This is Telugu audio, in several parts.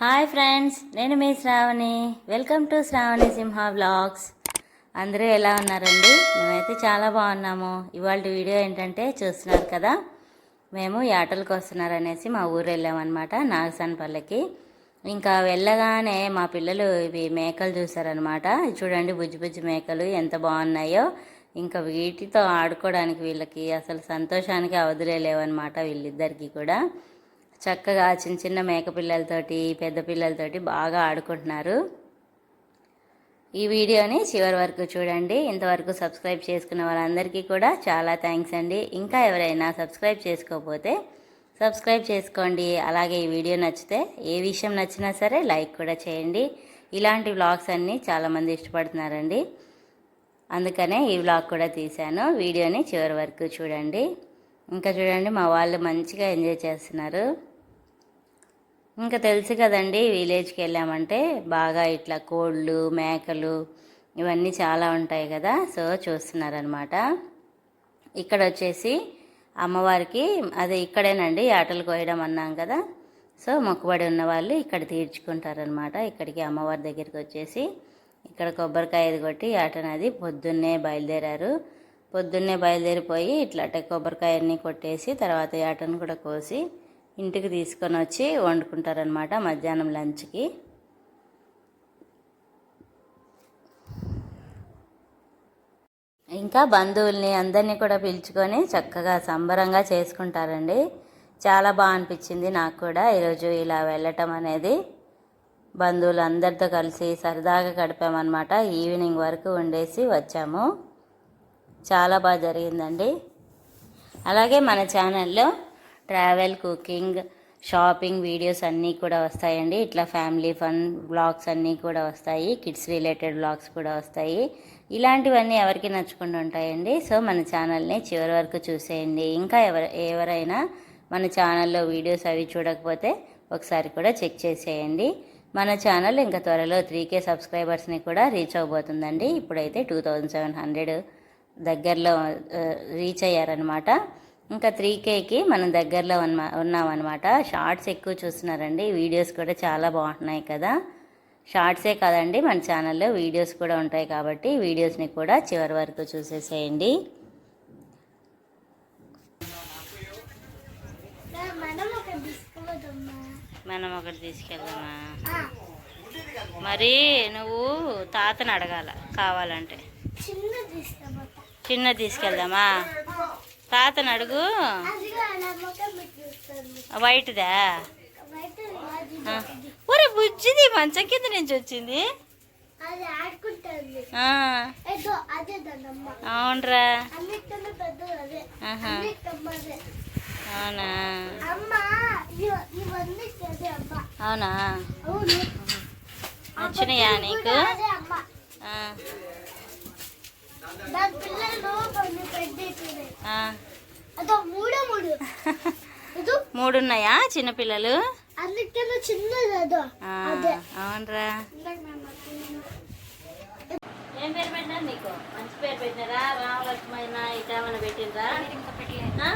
హాయ్ ఫ్రెండ్స్ నేను మీ Sravani. Welcome to Sravani Simha vlogs అందరూ ఎలా ఉన్నారండి? మేమైతే చాలా బాగున్నాము. ఇవాళ వీడియో ఏంటంటే చూస్తున్నారు కదా మేము యాటలకు వస్తున్నారనేసి మా ఊరు వెళ్ళామన్నమాట నాగసనపల్లికి. ఇంకా వెళ్ళగానే మా పిల్లలు ఇవి మేకలు చూసారనమాట చూడండి బుజ్జి బుజ్జి మేకలు ఎంత బాగున్నాయో. ఇంకా వీటితో ఆడుకోవడానికి వీళ్ళకి అసలు సంతోషానికి అవధులే లేవన్నమాట వీళ్ళిద్దరికీ కూడా. చక్కగా చిన్న చిన్న మేకపిల్లలతోటి పెద్ద పిల్లలతోటి బాగా ఆడుకుంటున్నారు. ఈ వీడియోని చివరి వరకు చూడండి. ఇంతవరకు సబ్స్క్రైబ్ చేసుకున్న వాళ్ళందరికీ కూడా చాలా థ్యాంక్స్ అండి. ఇంకా ఎవరైనా సబ్స్క్రైబ్ చేసుకోకపోతే సబ్స్క్రైబ్ చేసుకోండి. అలాగే ఈ వీడియో నచ్చితే ఏ విషయం నచ్చినా సరే లైక్ కూడా చేయండి. ఇలాంటి వ్లాగ్స్ అన్నీ చాలామంది ఇష్టపడుతున్నారండి. అందుకనే ఈ వ్లాగ్ కూడా తీశాను. వీడియోని చివరి వరకు చూడండి. ఇంకా చూడండి మా వాళ్ళు మంచిగా ఎంజాయ్ చేస్తున్నారు. ఇంకా తెలుసు కదండి విలేజ్కి వెళ్ళామంటే బాగా ఇట్లా కోళ్ళు మేకలు ఇవన్నీ చాలా ఉంటాయి కదా సో చూస్తున్నారనమాట ఇక్కడ వచ్చేసి అమ్మవారికి అదే ఇక్కడేనండి ఆటలు కోయడం అన్నాం కదా సో మొక్కుబడి ఉన్న వాళ్ళు ఇక్కడ తీర్చుకుంటారనమాట ఇక్కడికి అమ్మవారి దగ్గరికి వచ్చేసి ఇక్కడ కొబ్బరికాయ కొట్టి ఆటనది పొద్దున్నే బయలుదేరారు. పొద్దున్నే బయలుదేరిపోయి ఇట్లా కొబ్బరికాయ అన్నీ కొట్టేసి తర్వాత ఆటను కూడా కోసి ఇంటికి తీసుకొని వచ్చి వండుకుంటారనమాట మధ్యాహ్నం లంచ్కి. ఇంకా బంధువుల్ని అందరినీ కూడా పిలుచుకొని చక్కగా సంబరంగా చేసుకుంటారండి. చాలా బాగా అనిపించింది నాకు కూడా ఈరోజు ఇలా వెళ్ళటం అనేది. బంధువులు అందరితో కలిసి సరదాగా గడిపామన్నమాట. ఈవినింగ్ వరకు ఉండేసి వచ్చాము. చాలా బాగా జరిగిందండి. అలాగే మన ఛానల్లో ట్రావెల్ కుకింగ్ షాపింగ్ వీడియోస్ అన్నీ కూడా వస్తాయండి. ఇట్లా ఫ్యామిలీ ఫన్ బ్లాగ్స్ అన్నీ కూడా వస్తాయి. కిడ్స్ రిలేటెడ్ బ్లాగ్స్ కూడా వస్తాయి. ఇలాంటివన్నీ ఎవరికి నచ్చుకుంటూ ఉంటాయండి. సో మన ఛానల్ని చివరి వరకు చూసేయండి. ఇంకా ఎవరు ఎవరైనా మన ఛానల్లో వీడియోస్ అవి చూడకపోతే ఒకసారి కూడా చెక్ చేసేయండి. మన ఛానల్ ఇంకా త్వరలో త్రీ కే సబ్స్క్రైబర్స్ని కూడా రీచ్ అవబోతుందండి. ఇప్పుడైతే టూ థౌజండ్ సెవెన్ హండ్రెడ్ దగ్గరలో రీచ్ అయ్యారనమాట ఇంకా త్రీ కేకి మనం దగ్గరలో ఉన్న ఉన్నామన్నమాట. షార్ట్స్ ఎక్కువ చూస్తున్నారండి. వీడియోస్ కూడా చాలా బాగుంటున్నాయి కదా. షార్ట్సే కదండి మన ఛానల్లో వీడియోస్ కూడా ఉంటాయి కాబట్టి వీడియోస్ని కూడా చివరి వరకు చూసేసేయండి. మనం ఒకటి తీసుకెళ్దామా? మరి నువ్వు తాతను అడగాల కావాలంటే. చిన్న తీసుకెళ్దామా? తాతను అడుగు. వైట్దా. ఒరే బుజ్జిది మంచం కింద నుంచి వచ్చింది. అవునరా. అవునా? అవునా? నచ్చినాయా నీకు? మూడో మూడున్నాయా చిన్నపిల్లలు అవునరా. ఏం పేరు పెట్టినారు నీకు? మంచి పేరు పెట్టినారా? రామలక్ష్మైన ఆ?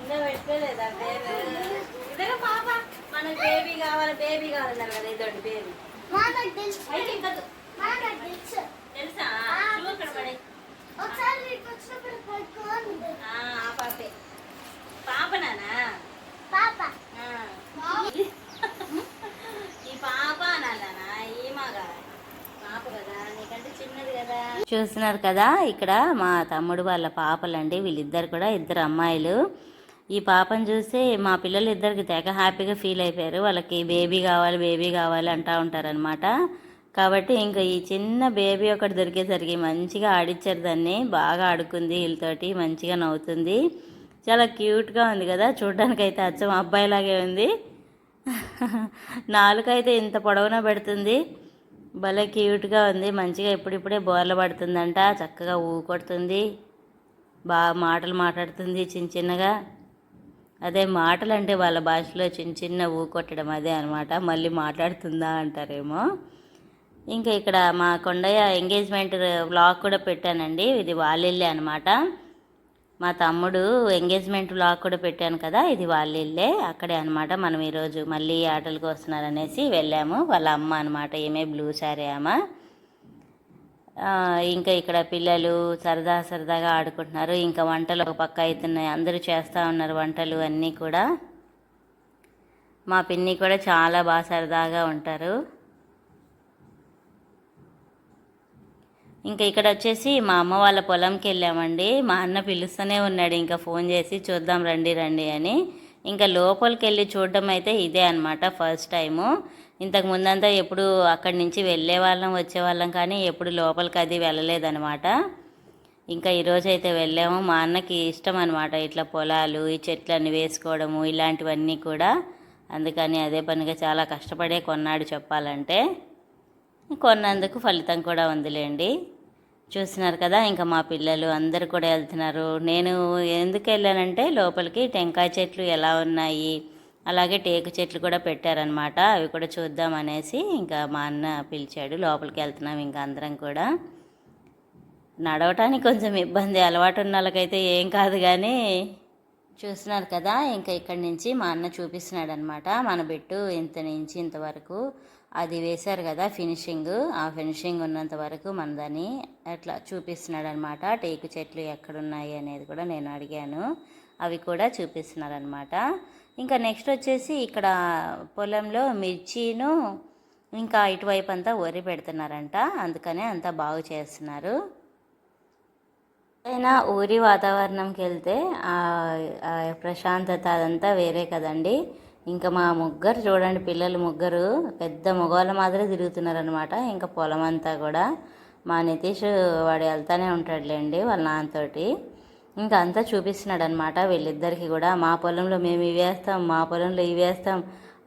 ఇంకా పెట్టుకోలేదా పేరు? ఇదిగో పాప. మనకు బేబీ కావాలి బేబీ కావాలన్నారు కదా ఇదొకటి బేబీ అయితే ఇంకా తెలుసు? అక్కడ పడి. ఒకసారి పాపే. పాప ఈ పాప అనాలనా కదా చూస్తున్నారు కదా ఇక్కడ మా తమ్ముడు వాళ్ళ పాపలండి వీళ్ళిద్దరు కూడా ఇద్దరు అమ్మాయిలు. ఈ పాపను చూసి మా పిల్లలు ఇద్దరికి తెగ హ్యాపీగా ఫీల్ అయిపోయారు. వాళ్ళకి బేబీ కావాలి బేబీ కావాలి అంటూ ఉంటారనమాట కాబట్టి ఇంకా ఈ చిన్న బేబీ ఒకటి దొరికేసరికి మంచిగా ఆడిచ్చారు దాన్ని. బాగా ఆడుకుంది వీళ్ళతోటి మంచిగా నవ్వుతుంది. చాలా క్యూట్గా ఉంది కదా చూడడానికి అయితే అచ్చం అబ్బాయిలాగే ఉంది. నాలుకైతే ఇంత పొడవున పెడుతుంది. భలే క్యూట్గా ఉంది మంచిగా ఇప్పుడిప్పుడే బోర్ల పడుతుందంట చక్కగా ఊకొడుతుంది బాగా మాటలు మాట్లాడుతుంది చిన్న చిన్నగా. అదే మాటలు అంటే వాళ్ళ భాషలో చిన్న చిన్న ఊ కొట్టడం అదే అనమాట మళ్ళీ మాట్లాడుతుందా అంటారేమో. ఇంకా ఇక్కడ మా కొండయ్య ఎంగేజ్మెంట్ వ్లాగ్ కూడా పెట్టానండి. ఇది వాళ్ళిల్లే అనమాట మా తమ్ముడు ఎంగేజ్మెంట్ బ్లాగ్ కూడా పెట్టాను కదా ఇది వాళ్ళిల్లే. అక్కడే అనమాట మనం ఈరోజు మళ్ళీ ఆటలకు వస్తున్నారనేసి వెళ్ళాము. వాళ్ళ అమ్మ అనమాట ఏమే బ్లూ శారీ అమ్మ ఇంకా ఇక్కడ పిల్లలు సరదా సరదాగా ఆడుకుంటున్నారు. ఇంకా వంటలు ఒక పక్క అవుతున్నాయి అందరూ చేస్తూ ఉన్నారు వంటలు అన్నీ కూడా. మా పిన్ని కూడా చాలా బాగా సరదాగా ఉంటారు. ఇంకా ఇక్కడ వచ్చేసి మా అమ్మ వాళ్ళ పొలంకి వెళ్ళామండి. మా అన్న పిలుస్తూనే ఉన్నాడు ఇంకా ఫోన్ చేసి చూద్దాం రండి రండి అని. ఇంకా లోపలికి వెళ్ళి చూడడం అయితే ఇదే అనమాట ఫస్ట్ టైము. ఇంతకు ముందంతా ఎప్పుడు అక్కడి నుంచి వెళ్ళే వాళ్ళం వచ్చేవాళ్ళం కానీ ఎప్పుడు లోపలికి అది వెళ్ళలేదనమాట ఇంకా ఈరోజు అయితే వెళ్ళాము. మా అన్నకి ఇష్టం అనమాట ఇట్లా పొలాలు ఈ చెట్లన్నీ వేసుకోవడము ఇలాంటివన్నీ కూడా. అందుకని అదే పనిగా చాలా కష్టపడే కొన్నాడు చెప్పాలంటే. కొన్నందుకు ఫలితం కూడా ఉందిలేండి. చూస్తున్నారు కదా ఇంకా మా పిల్లలు అందరు కూడా వెళ్తున్నారు. నేను ఎందుకు వెళ్ళానంటే లోపలికి టెంకాయ చెట్లు ఎలా ఉన్నాయి అలాగే టేకు చెట్లు కూడా పెట్టారనమాట అవి కూడా చూద్దాం అనేసి ఇంకా మా అన్న పిలిచాడు. లోపలికి వెళ్తున్నాం ఇంకా అందరం కూడా. నడవటానికి కొంచెం ఇబ్బంది అలవాటు ఉన్న వాళ్ళకైతే ఏం కాదు కానీ చూస్తున్నారు కదా ఇంకా ఇక్కడి నుంచి మా అన్న చూపిస్తున్నాడు అనమాట మన బిట్టు ఇంత నుంచి ఇంతవరకు అది వేశారు కదా ఫినిషింగ్. ఆ ఫినిషింగ్ ఉన్నంత వరకు మనదని అట్లా చూపిస్తున్నాడు అనమాట టేకు చెట్లు ఎక్కడున్నాయి అనేది కూడా నేను అడిగాను. అవి కూడా చూపిస్తున్నారు అనమాట ఇంకా నెక్స్ట్ వచ్చేసి ఇక్కడ పొలంలో మిర్చిను ఇంకా ఇటువైపు అంతా వరి పెడుతున్నారంట. అందుకనే అంతా బాగు చేస్తున్నారు. అయినా ఊరి వాతావరణంకి వెళ్తే ప్రశాంతత అదంతా వేరే కదండి. ఇంకా మా ముగ్గురు చూడండి పిల్లలు ముగ్గురు పెద్ద మగవాళ్ళ మాదిరే తిరుగుతున్నారనమాట ఇంకా పొలం అంతా కూడా మా నితీష్ వాడు వెళ్తానే ఉంటాడులేండి వాళ్ళ నాన్నతోటి. ఇంకా అంతా చూపిస్తున్నాడు అనమాట వీళ్ళిద్దరికి కూడా. మా పొలంలో మేము ఇవి వేస్తాం మా పొలంలో ఇవి వేస్తాం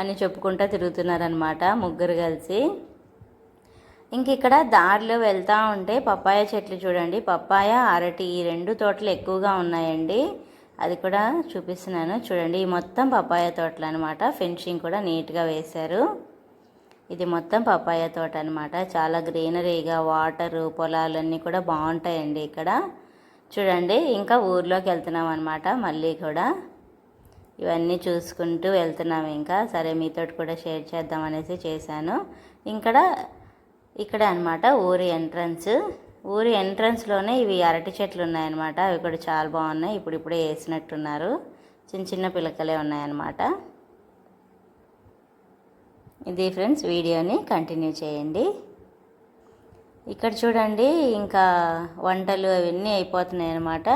అని చెప్పుకుంటూ తిరుగుతున్నారనమాట ముగ్గురు కలిసి. ఇంక ఇక్కడ దారిలో వెళ్తూ ఉంటే పప్పాయ చెట్లు చూడండి. పప్పాయ అరటి ఈ రెండు తోటలు ఎక్కువగా ఉన్నాయండి. అది కూడా చూపిస్తున్నాను. చూడండి ఈ మొత్తం పప్పాయ తోటలు అనమాట ఫెన్షింగ్ కూడా నీట్గా వేశారు. ఇది మొత్తం పప్పాయ తోట అనమాట చాలా గ్రీనరీగా వాటరు పొలాలన్నీ కూడా బాగుంటాయండి ఇక్కడ. చూడండి ఇంకా ఊర్లోకి వెళ్తున్నాం అనమాట మళ్ళీ కూడా. ఇవన్నీ చూసుకుంటూ వెళ్తున్నాం ఇంకా. సరే మీతో కూడా షేర్ చేద్దాం అనేసి చేశాను. ఇక్కడ ఇక్కడ అనమాట ఊరి ఎంట్రన్స్. ఊరి ఎంట్రన్స్లోనే ఇవి అరటి చెట్లు ఉన్నాయన్నమాట అవి కూడా చాలా బాగున్నాయి ఇప్పుడు ఇప్పుడే వేసినట్టున్నారు చిన్న చిన్న పిలకలే ఉన్నాయన్నమాట ఇది ఫ్రెండ్స్ వీడియోని కంటిన్యూ చేయండి ఇక్కడ చూడండి ఇంకా వంటలు అవన్నీ అయిపోతున్నాయి అన్నమాట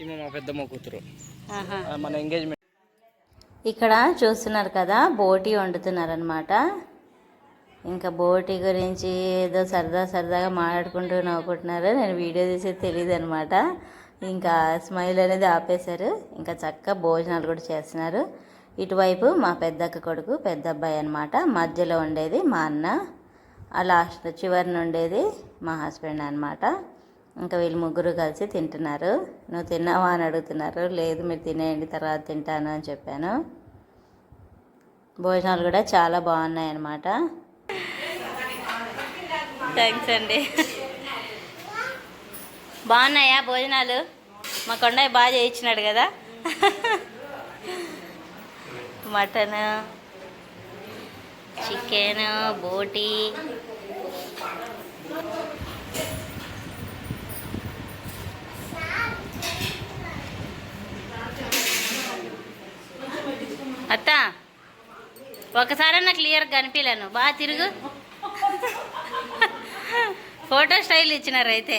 ఈమె మా పెద్దమ్మ కూతురు. ఆ, మన ఎంగేజ్మెంట్ ఇక్కడ చూస్తున్నారు కదా బోటి వండుతున్నారనమాట ఇంకా బోటి గురించి ఏదో సరదా సరదాగా మాట్లాడుకుంటూ నవ్వుకుంటున్నారు. నేను వీడియో తీసేది తెలియదు అనమాట ఇంకా స్మైల్ అనేది ఆపేశారు. ఇంకా చక్కగా భోజనాలు కూడా చేస్తున్నారు. ఇటువైపు మా పెద్దక్క కొడుకు పెద్ద అబ్బాయి అనమాట మధ్యలో ఉండేది మా అన్న. ఆ లాస్ట్ చివరిన ఉండేది మా హస్బెండ్ అనమాట ఇంకా వీళ్ళు ముగ్గురు కలిసి తింటున్నారు. నువ్వు తిన్నావా? అని అడుగుతున్నారు. లేదు మీరు తినేయండి తర్వాత తింటాను అని చెప్పాను. భోజనాలు కూడా చాలా బాగున్నాయి అన్నమాట. థ్యాంక్స్ అండి. బాగున్నాయా భోజనాలు? మా కొండయ్య బాగా చేయించినాడు కదా. మటన్ చికెన్ బోటి. అత్త ఒకసారన్నా క్లియర్గా కనిపించలేను బాగా తిరుగు. ఫోటో స్టైల్ ఇచ్చినారు అయితే.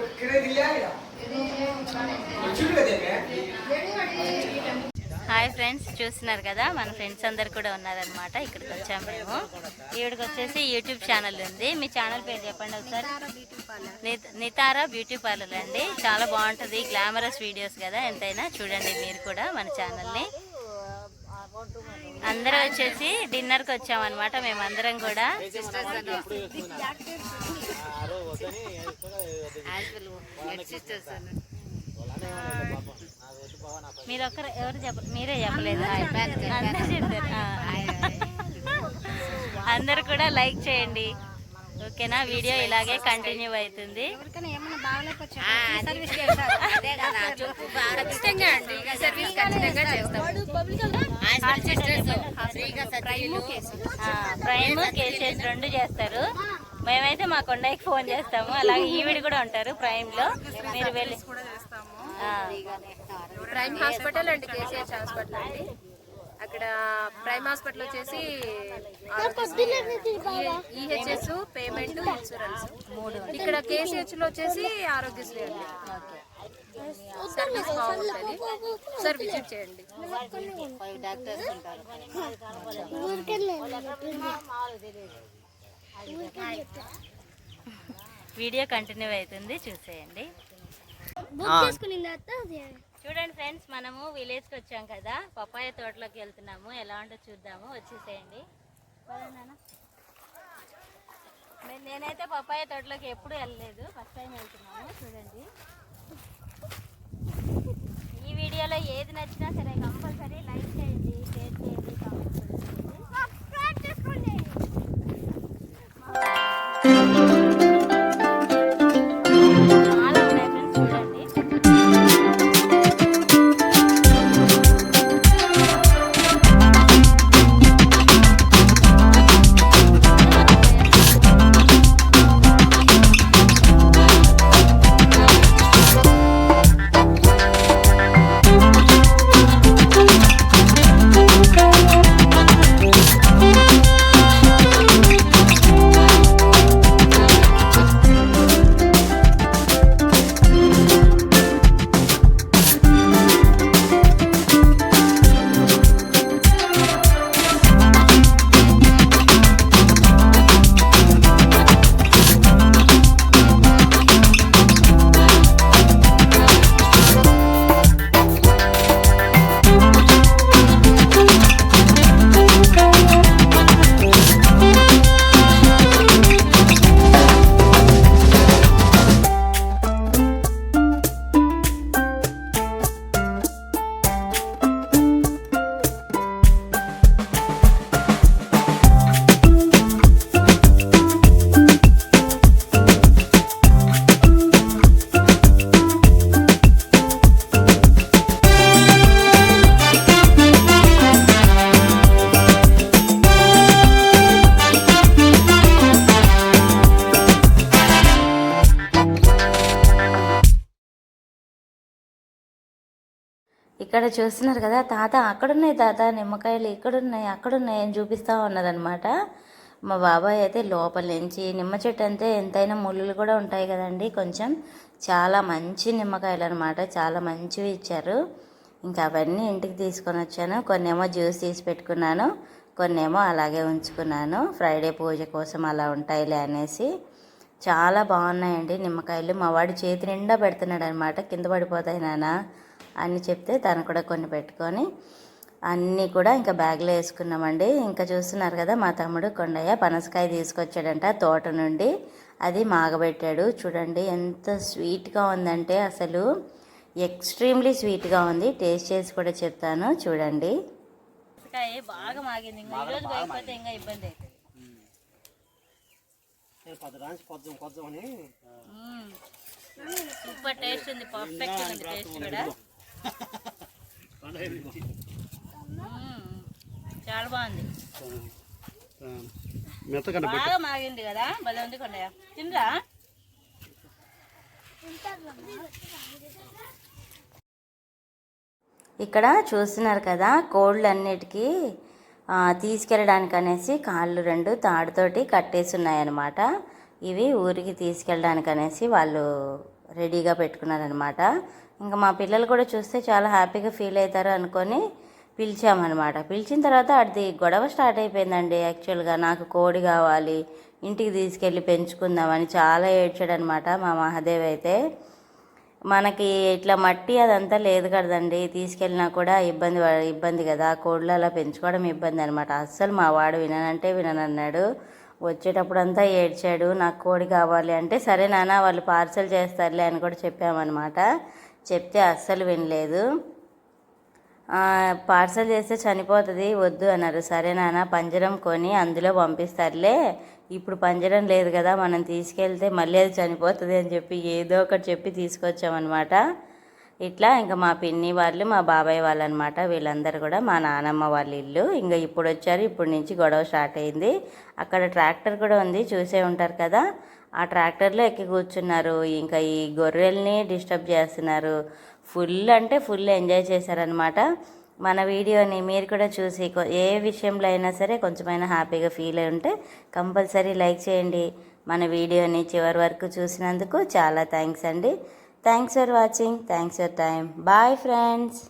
చూస్తున్నారు కదా మన ఫ్రెండ్స్ అందరు కూడా ఉన్నారనమాట ఇక్కడికి వచ్చాము మేము. ఈవిడికి వచ్చేసి యూట్యూబ్ ఛానల్ ఉంది. మీ ఛానల్ పేరు చెప్పండి ఒకసారి. నిత- నితారా బ్యూటీ పార్లర్ అండి. చాలా బాగుంటుంది. గ్లామరస్ వీడియోస్ కదా ఎంతైనా. చూడండి మీరు కూడా మన ఛానల్ని. అందరూ వచ్చేసి డిన్నర్కి వచ్చామన్నమాట మేమందరం కూడా. మీరు ఒక్కరు ఎవరు చెప్ప మీరే చెప్పలేదు. అందరూ చెప్పారు. ఆ. అందరూ కూడా లైక్ చేయండి. ఓకేనా? వీడియో ఇలాగే కంటిన్యూ అవుతుంది. ఆ, ప్రైమ్ కేసెస్ రెండు చేస్తారు. మేమైతే మా కొండకి ఫోన్ చేస్తాము. అలాగే ఈవిడ కూడా ఉంటారు ప్రైమ్లో మీరు వెళ్ళి Prime hospital and KCH hospital అండి. అక్కడ ప్రైమ్ హాస్పిటల్ వచ్చేసి ఈహెచ్ఎస్ పేమెంట్ ఇన్సూరెన్స్. ఇక్కడ కేసీహెచ్లో వచ్చేసి ఆరోగ్యశ్రీ అండి. సర్వీస్ బాగుంటుంది. సార్ విజిట్ చేయండి. వీడియో కంటిన్యూ అవుతుంది. చూసేయండి బుక్ చేసుకున్న తర్వాత అది చూడండి ఫ్రెండ్స్ మనము విలేజ్కి వచ్చాం కదా. పప్పాయ తోటలోకి వెళ్తున్నాము. ఎలా ఉంటుందో చూద్దాము. వచ్చేసేయండి. నేనైతే పప్పాయ తోటలోకి ఎప్పుడు వెళ్ళలేదు. ఫస్ట్ టైం వెళ్తున్నాము. చూడండి. ఈ వీడియోలో ఏది నచ్చినా సరే కంపల్సరీ లైక్ చేయండి షేర్ చేయండి కామెంట్ చేయండి. ఇక్కడ చూస్తున్నారు కదా తాత అక్కడున్నాయి తాత నిమ్మకాయలు ఇక్కడున్నాయి అక్కడున్నాయి అని చూపిస్తూ ఉన్నారనమాట మా బాబాయ్ అయితే లోపల నుంచి నిమ్మ చెట్టు అంతే ఎంతైనా ముళ్ళులు కూడా ఉంటాయి కదండి కొంచెం. చాలా మంచి నిమ్మకాయలు అనమాట చాలా మంచివి ఇచ్చారు. ఇంకా అవన్నీ ఇంటికి తీసుకొని వచ్చాను. కొన్నేమో జ్యూస్ తీసి పెట్టుకున్నాను కొన్నేమో అలాగే ఉంచుకున్నాను. ఫ్రైడే పూజ కోసం అలా ఉంటాయిలే అనేసి. చాలా బాగున్నాయండి నిమ్మకాయలు. మా వాడు చేతి నిండా పెడుతున్నాడు అనమాట కింద పడిపోతాయి నాన్న. అని చెప్తే తను కూడా కొన్ని పెట్టుకొని అన్నీ కూడా ఇంకా బ్యాగ్లో వేసుకున్నామండి. ఇంకా చూస్తున్నారు కదా మా తమ్ముడు కొండయ్య పనసకాయ తీసుకొచ్చాడంట తోట నుండి. అది మాగబెట్టాడు. చూడండి ఎంత స్వీట్గా ఉందంటే అసలు ఎక్స్ట్రీమ్లీ స్వీట్గా ఉంది. టేస్ట్ చేసి కూడా చెప్తాను. చూడండి. పనసకాయ బాగా మాగింది. ఇంకా ఈరోజు పోయిపోతే ఇంకా ఇబ్బంది అవుతుంది సూపర్ టేస్ట్ ఉంది. పర్ఫెక్ట్ ఉంది టేస్ట్ కూడా. చాలా బాగుంది. బాగా మాగింది కదా? భలే ఉంది కొండయ్య. తినరా? ఇక్కడ చూస్తున్నారు కదా కోళ్ళన్నిటికీ తీసుకెళ్ళడానికి అనేసి కాళ్ళు రెండు తాడుతోటి కట్టేసి ఉన్నాయన్నమాట ఇవి ఊరికి తీసుకెళ్ళడానికి అనేసి వాళ్ళు రెడీగా పెట్టుకున్నారనమాట ఇంకా మా పిల్లలు కూడా చూస్తే చాలా హ్యాపీగా ఫీల్ అవుతారు అనుకొని పిలిచామన్నమాట. పిలిచిన తర్వాత అది గొడవ స్టార్ట్ అయిపోయిందండి యాక్చువల్గా. నాకు కోడి కావాలి. ఇంటికి తీసుకెళ్ళి పెంచుకుందామని చాలా ఏడ్చాడనమాట మా మహాదేవ్ అయితే. మనకి ఇట్లా మట్టి అదంతా లేదు కదండి. తీసుకెళ్ళినా కూడా ఇబ్బంది ఇబ్బంది కదా. కోళ్ళు అలా పెంచుకోవడం ఇబ్బంది అనమాట అస్సలు మా వాడు విననంటే విననన్నాడు. వచ్చేటప్పుడు అంతా ఏడ్చాడు. నాకు కోడి కావాలి అంటే సరే నాన్న వాళ్ళు పార్సల్ చేస్తారులే అని కూడా చెప్పామన్నమాట. చెప్తే అస్సలు వినలేదు. పార్సల్ చేస్తే చనిపోతుంది వద్దు అన్నారు. సరే నాన్న పంజరం కొని అందులో పంపిస్తారులే. ఇప్పుడు పంజరం లేదు కదా మనం తీసుకెళ్తే మళ్ళీ అది చనిపోతుంది అని చెప్పి ఏదో ఒకటి చెప్పి తీసుకొచ్చామన్నమాట. ఇట్లా ఇంకా మా పిన్ని వాళ్ళు మా బాబాయ్ వాళ్ళు అనమాట వీళ్ళందరూ కూడా మా నానమ్మ వాళ్ళ ఇల్లు. ఇంకా ఇప్పుడు వచ్చారు ఇప్పుడు నుంచి గొడవ స్టార్ట్ అయింది. అక్కడ ట్రాక్టర్ కూడా ఉంది చూసే ఉంటారు కదా. ఆ ట్రాక్టర్లో ఎక్కి కూర్చున్నారు. ఇంకా ఈ గొర్రెల్ని డిస్టర్బ్ చేస్తున్నారు. ఫుల్ అంటే ఫుల్ ఎంజాయ్ చేశారనమాట మన వీడియోని మీరు కూడా చూసి ఏ విషయంలో అయినా సరే కొంచెమైనా హ్యాపీగా ఫీల్ అయి ఉంటే కంపల్సరీ లైక్ చేయండి. మన వీడియోని చివరి వరకు చూసినందుకు చాలా థ్యాంక్స్ అండి. Thanks for watching. Thanks for time. Bye friends.